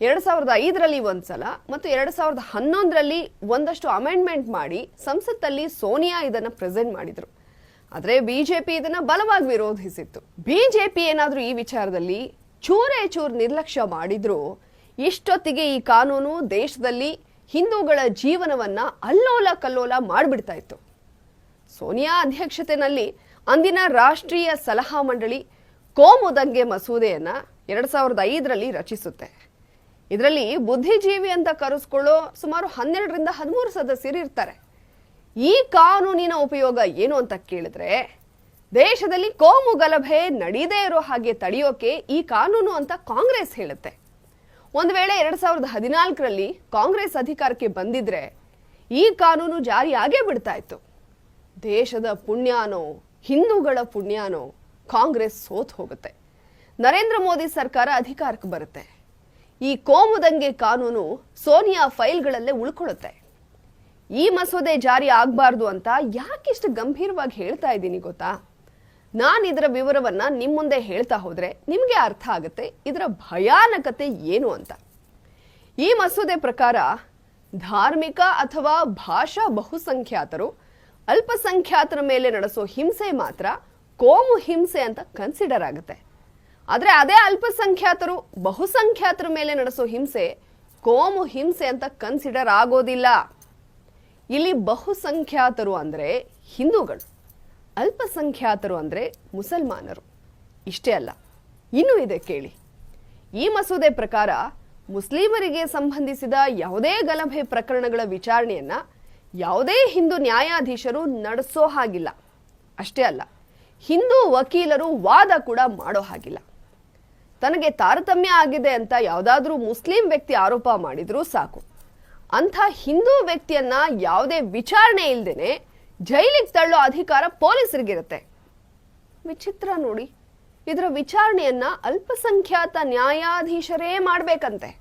ಎರಡ್ ಸಾವಿರದ ಐದರಲ್ಲಿ ಒಂದ್ಸಲ ಮತ್ತು ಎರಡ್ ಸಾವಿರದ ಹನ್ನೊಂದರಲ್ಲಿ ಒಂದಷ್ಟು ಅಮೆಂಡ್ಮೆಂಟ್ ಮಾಡಿ ಸಂಸತ್ತಲ್ಲಿ ಸೋನಿಯಾ ಇದನ್ನ ಪ್ರೆಸೆಂಟ್ ಮಾಡಿದ್ರು. ಆದ್ರೆ ಬಿಜೆಪಿ ಇದನ್ನ ಬಲವಾಗಿ ವಿರೋಧಿಸಿತ್ತು. ಬಿಜೆಪಿ ಏನಾದರೂ ಈ ವಿಚಾರದಲ್ಲಿ ಚೂರೇ ಚೂರ್ ನಿರ್ಲಕ್ಷ್ಯ ಮಾಡಿದ್ರು, ಇಷ್ಟೊತ್ತಿಗೆ ಈ ಕಾನೂನು ದೇಶದಲ್ಲಿ ಹಿಂದೂಗಳ ಜೀವನವನ್ನ ಅಲ್ಲೋಲ ಕಲ್ಲೋಲ ಮಾಡಿಬಿಡ್ತಾ ಇತ್ತು. ಸೋನಿಯಾ ಅಧ್ಯಕ್ಷತೆಯಲ್ಲಿ ಅಂದಿನ ರಾಷ್ಟ್ರೀಯ ಸಲಹಾ ಮಂಡಳಿ ಕೋಮು ದಂಗೆ ಮಸೂದೆಯನ್ನ ಎರಡ್ ಸಾವಿರದ ಐದರಲ್ಲಿ ರಚಿಸುತ್ತೆ. ಇದರಲ್ಲಿ ಬುದ್ಧಿಜೀವಿ ಅಂತ ಕರೆಸ್ಕೊಳ್ಳೋ ಸುಮಾರು ಹನ್ನೆರಡರಿಂದ ಹದಿಮೂರು ಸದಸ್ಯರು ಇರ್ತಾರೆ. ಈ ಕಾನೂನಿನ ಉಪಯೋಗ ಏನು ಅಂತ ಕೇಳಿದ್ರೆ, ದೇಶದಲ್ಲಿ ಕೋಮು ಗಲಭೆ ನಡೀದೇ ಇರೋ ಹಾಗೆ ತಡೆಯೋಕೆ ಈ ಕಾನೂನು ಅಂತ ಕಾಂಗ್ರೆಸ್ ಹೇಳುತ್ತೆ. ಒಂದು ವೇಳೆ ಎರಡ್ ಸಾವಿರದ ಹದಿನಾಲ್ಕರಲ್ಲಿ ಕಾಂಗ್ರೆಸ್ ಅಧಿಕಾರಕ್ಕೆ ಬಂದಿದ್ರೆ ಈ ಕಾನೂನು ಜಾರಿಯಾಗೇ ಬಿಡ್ತಾ ಇತ್ತು ದೇಶದ ಪುಣ್ಯಾನೋ, ಹಿಂದೂಗಳ ಪುಣ್ಯಾನೋ ಕಾಂಗ್ರೆಸ್ ಸೋತ್ ಹೋಗುತ್ತೆ. ನರೇಂದ್ರ ಮೋದಿ ಸರ್ಕಾರ ಅಧಿಕಾರಕ್ಕೆ ಬರುತ್ತೆ. ಈ ಕೋಮುದಂಗೆ ಕಾನೂನು ಸೋನಿಯಾ ಫೈಲ್ಗಳಲ್ಲೇ ಉಳ್ಕೊಳ್ಳುತ್ತೆ. ಈ ಮಸೂದೆ ಜಾರಿ ಆಗಬಾರ್ದು ಅಂತ ಯಾಕಿಷ್ಟು ಗಂಭೀರವಾಗಿ ಹೇಳ್ತಾ ಇದ್ದೀನಿ ಗೊತ್ತಾ? ನಾನು ಇದರ ವಿವರವನ್ನ ನಿಮ್ಮ ಮುಂದೆ ಹೇಳ್ತಾ ಹೋದರೆ ನಿಮಗೆ ಅರ್ಥ ಆಗುತ್ತೆ, ಇದರ ಭಯಾನಕತೆ ಏನು ಅಂತ. ಈ ಮಸೂದೆ ಪ್ರಕಾರ ಧಾರ್ಮಿಕ ಅಥವಾ ಭಾಷಾ ಬಹುಸಂಖ್ಯಾತರು ಅಲ್ಪಸಂಖ್ಯಾತರ ಮೇಲೆ ನಡೆಸೋ ಹಿಂಸೆ ಮಾತ್ರ ಕೋಮು ಹಿಂಸೆ ಅಂತ ಕನ್ಸಿಡರ್ ಆಗುತ್ತೆ. ಆದ್ರೆ ಅದೇ ಅಲ್ಪಸಂಖ್ಯಾತರು, ಬಹುಸಂಖ್ಯಾತರ ಮೇಲೆ ನಡೆಸೋ ಹಿಂಸೆ, ಕೋಮು ಹಿಂಸೆ ಅಂತ ಕನ್ಸಿಡರ್ ಆಗೋದಿಲ್ಲ. ಇಲ್ಲಿ ಬಹುಸಂಖ್ಯಾತರು ಅಂದರೆ ಹಿಂದೂಗಳು, ಅಲ್ಪಸಂಖ್ಯಾತರು ಅಂದರೆ ಮುಸಲ್ಮಾನರು. ಇಷ್ಟೇ ಅಲ್ಲ, ಇನ್ನೂ ಇದೆ ಕೇಳಿ. ಈ ಮಸೂದೆ ಪ್ರಕಾರ ಮುಸ್ಲಿಮರಿಗೆ ಸಂಬಂಧಿಸಿದ ಯಾವುದೇ ಗಲಭೆ ಪ್ರಕರಣಗಳ ವಿಚಾರಣೆಯನ್ನ ಯಾವುದೇ ಹಿಂದೂ ನ್ಯಾಯಾಧೀಶರು ನಡೆಸೋ ಹಾಗಿಲ್ಲ. ಅಷ್ಟೇ ಅಲ್ಲ, ಹಿಂದೂ ವಕೀಲರು ವಾದ ಕೂಡ ಮಾಡೋ ಹಾಗಿಲ್ಲ. ತನಗೆ ತಾರತಮ್ಯ ಆಗಿದೆ ಅಂತ ಯಾವುದಾದ್ರೂ ಮುಸ್ಲಿಂ ವ್ಯಕ್ತಿ ಆರೋಪ ಮಾಡಿದ್ರು ಸಾಕು. ಅಂಥ ಹಿಂದೂ ವ್ಯಕ್ತಿಯನ್ನ ಯಾವುದೇ ವಿಚಾರಣೆ ಇಲ್ದೇನೆ ಜೈಲಿಗೆ ತಳ್ಳೋ ಅಧಿಕಾರ ಪೊಲೀಸರಿಗಿರುತ್ತೆ. ವಿಚಿತ್ರ ನೋಡಿ. ಇದರ ವಿಚಾರಣೆಯನ್ನ ಅಲ್ಪಸಂಖ್ಯಾತ ನ್ಯಾಯಾಧೀಶರೇ ಮಾಡಬೇಕಂತೆ.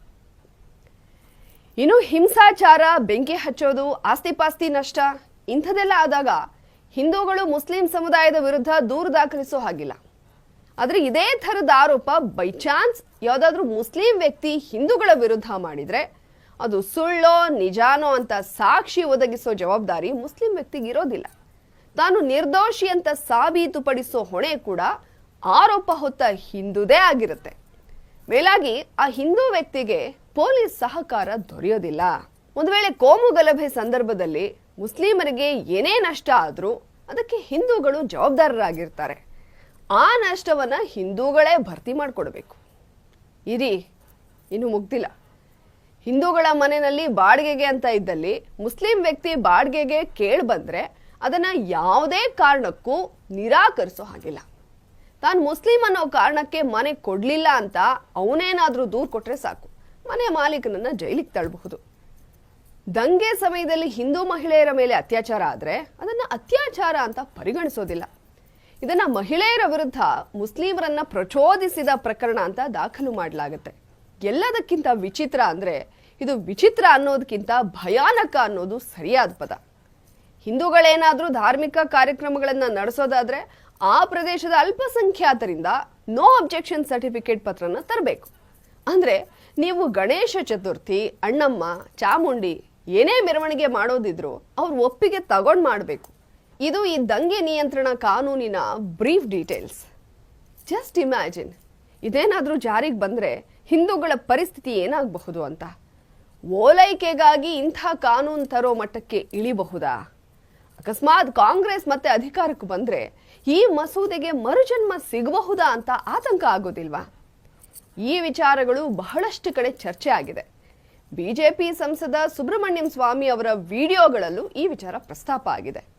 ಇನ್ನು ಹಿಂಸಾಚಾರ, ಬೆಂಕಿ ಹಚ್ಚೋದು, ಆಸ್ತಿಪಾಸ್ತಿ ನಷ್ಟ ಇಂಥದೆಲ್ಲ ಆದಾಗ ಹಿಂದೂಗಳು ಮುಸ್ಲಿಂ ಸಮುದಾಯದ ವಿರುದ್ಧ ದೂರು ದಾಖಲಿಸೋ ಹಾಗಿಲ್ಲ. ಆದ್ರೆ ಇದೇ ಥರದ ಆರೋಪ ಬೈ ಚಾನ್ಸ್ ಯಾವುದಾದ್ರೂ ಮುಸ್ಲಿಂ ವ್ಯಕ್ತಿ ಹಿಂದೂಗಳ ವಿರುದ್ಧ ಮಾಡಿದ್ರೆ ಅದು ಸುಳ್ಳೋ, ನಿಜಾನೋ ಅಂತ ಸಾಕ್ಷಿ ಒದಗಿಸೋ ಜವಾಬ್ದಾರಿ ಮುಸ್ಲಿಂ ವ್ಯಕ್ತಿಗೆ ಇರೋದಿಲ್ಲ. ತಾನು ನಿರ್ದೋಷಿ ಅಂತ ಸಾಬೀತುಪಡಿಸೋ ಹೊಣೆ ಕೂಡ ಆರೋಪ ಹೊತ್ತ ಹಿಂದುದೇ ಆಗಿರುತ್ತೆ. ಮೇಲಾಗಿ ಆ ಹಿಂದೂ ವ್ಯಕ್ತಿಗೆ ಪೊಲೀಸ್ ಸಹಕಾರ ದೊರೆಯೋದಿಲ್ಲ. ಒಂದು ವೇಳೆ ಕೋಮು ಗಲಭೆ ಸಂದರ್ಭದಲ್ಲಿ ಮುಸ್ಲಿಮರಿಗೆ ಏನೇ ನಷ್ಟ ಆದರೂ ಅದಕ್ಕೆ ಹಿಂದೂಗಳು ಜವಾಬ್ದಾರರಾಗಿರ್ತಾರೆ. ಆ ನಷ್ಟವನ್ನು ಹಿಂದೂಗಳೇ ಭರ್ತಿ ಮಾಡಿಕೊಡ್ಬೇಕು. ಇರಿ, ಇನ್ನು ಮುಗ್ದಿಲ್ಲ. ಹಿಂದೂಗಳ ಮನೆಯಲ್ಲಿ ಬಾಡಿಗೆಗೆ ಅಂತ ಇದ್ದಲ್ಲಿ ಮುಸ್ಲಿಂ ವ್ಯಕ್ತಿ ಬಾಡಿಗೆಗೆ ಕೇಳಿ ಬಂದ್ರೆ ಅದನ್ನ ಯಾವುದೇ ಕಾರಣಕ್ಕೂ ನಿರಾಕರಿಸೋ ಹಾಗಿಲ್ಲ. ತಾನು ಮುಸ್ಲಿಂ ಅನ್ನೋ ಕಾರಣಕ್ಕೆ ಮನೆ ಕೊಡಲಿಲ್ಲ ಅಂತ ಅವನೇನಾದರೂ ದೂರು ಕೊಟ್ಟರೆ ಸಾಕು. ಮನೆ ಮಾಲೀಕನನ್ನು ಜೈಲಿಗೆ ತಳ್ಳಬಹುದು ದಂಗೆ ಸಮಯದಲ್ಲಿ ಹಿಂದೂ ಮಹಿಳೆಯರ ಮೇಲೆ ಅತ್ಯಾಚಾರ ಆದರೆ ಅದನ್ನು ಅತ್ಯಾಚಾರ ಅಂತ ಪರಿಗಣಿಸೋದಿಲ್ಲ. ಇದನ್ನ ಮಹಿಳೆಯರ ವಿರುದ್ಧ ಮುಸ್ಲಿಮರನ್ನ ಪ್ರಚೋದಿಸಿದ ಪ್ರಕರಣ ಅಂತ ದಾಖಲು ಮಾಡಲಾಗುತ್ತೆ. ಎಲ್ಲದಕ್ಕಿಂತ ವಿಚಿತ್ರ ಅಂದ್ರೆ ಇದು ವಿಚಿತ್ರ ಅನ್ನೋದಕ್ಕಿಂತ ಭಯಾನಕ ಅನ್ನೋದು ಸರಿಯಾದ ಪದ. ಹಿಂದೂಗಳೇನಾದ್ರೂ ಧಾರ್ಮಿಕ ಕಾರ್ಯಕ್ರಮಗಳನ್ನ ನಡೆಸೋದಾದ್ರೆ ಆ ಪ್ರದೇಶದ ಅಲ್ಪಸಂಖ್ಯಾತರಿಂದ ನೋ ಅಬ್ಜೆಕ್ಷನ್ ಸರ್ಟಿಫಿಕೇಟ್ ಪತ್ರನ ತರಬೇಕು. ಅಂದ್ರೆ ನೀವು ಗಣೇಶ ಚತುರ್ಥಿ, ಅಣ್ಣಮ್ಮ, ಚಾಮುಂಡಿ ಏನೇ ಮೆರವಣಿಗೆ ಮಾಡೋದಿದ್ರು ಅವ್ರ ಒಪ್ಪಿಗೆ ತಗೊಂಡ್ ಮಾಡಬೇಕು. ಇದು ಈ ದಂಗೆ ನಿಯಂತ್ರಣ ಕಾನೂನಿನ ಬ್ರೀಫ್ ಡೀಟೇಲ್ಸ್. Just imagine. ಇದೇನಾದರೂ ಜಾರಿಗೆ ಬಂದರೆ ಹಿಂದೂಗಳ ಪರಿಸ್ಥಿತಿ ಏನಾಗಬಹುದು ಅಂತ? ಓಲೈಕೆಗಾಗಿ ಇಂಥ ಕಾನೂನು ತರೋ ಮಟ್ಟಕ್ಕೆ ಇಳಿಬಹುದಾ? ಅಕಸ್ಮಾತ್ ಕಾಂಗ್ರೆಸ್ ಮತ್ತೆ ಅಧಿಕಾರಕ್ಕೆ ಬಂದರೆ ಈ ಮಸೂದೆಗೆ ಮರುಜನ್ಮ ಸಿಗಬಹುದಾ ಅಂತ ಆತಂಕ ಆಗೋದಿಲ್ವಾ? ಈ ವಿಚಾರಗಳು ಬಹಳಷ್ಟು ಕಡೆ ಚರ್ಚೆ ಆಗಿದೆ. ಬಿಜೆಪಿ ಸಂಸದ ಸುಬ್ರಹ್ಮಣ್ಯಂ ಸ್ವಾಮಿ ಅವರ ವಿಡಿಯೋಗಳಲ್ಲೂ ಈ ವಿಚಾರ ಪ್ರಸ್ತಾಪ ಆಗಿದೆ.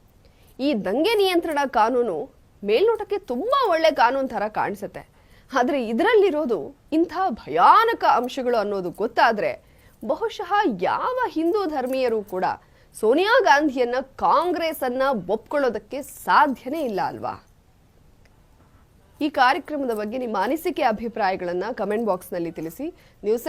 ಈ ದಂಗೆ ನಿಯಂತ್ರಣ ಕಾನೂನು ಮೇಲ್ನೋಟಕ್ಕೆ ತುಂಬಾ ಒಳ್ಳೆ ಕಾನೂನು ತರ ಕಾಣಿಸುತ್ತೆ. ಆದ್ರೆ ಇದರಲ್ಲಿರೋದು ಇಂಥ ಭಯಾನಕ ಅಂಶಗಳು ಅನ್ನೋದು ಗೊತ್ತಾದ್ರೆ ಬಹುಶಃ ಯಾವ ಹಿಂದೂ ಧರ್ಮೀಯರು ಕೂಡ ಸೋನಿಯಾ ಗಾಂಧಿಯನ್ನ ಕಾಂಗ್ರೆಸ್ ಅನ್ನ ಒಪ್ಕೊಳ್ಳೋದಕ್ಕೆ ಸಾಧ್ಯನೇ ಇಲ್ಲ ಅಲ್ವಾ? ಈ ಕಾರ್ಯಕ್ರಮದ ಬಗ್ಗೆ ನಿಮ್ಮ ಅನಿಸಿಕೆ, ಅಭಿಪ್ರಾಯಗಳನ್ನ ಕಮೆಂಟ್ ಬಾಕ್ಸ್ನಲ್ಲಿ ತಿಳಿಸಿ. ನ್ಯೂಸ್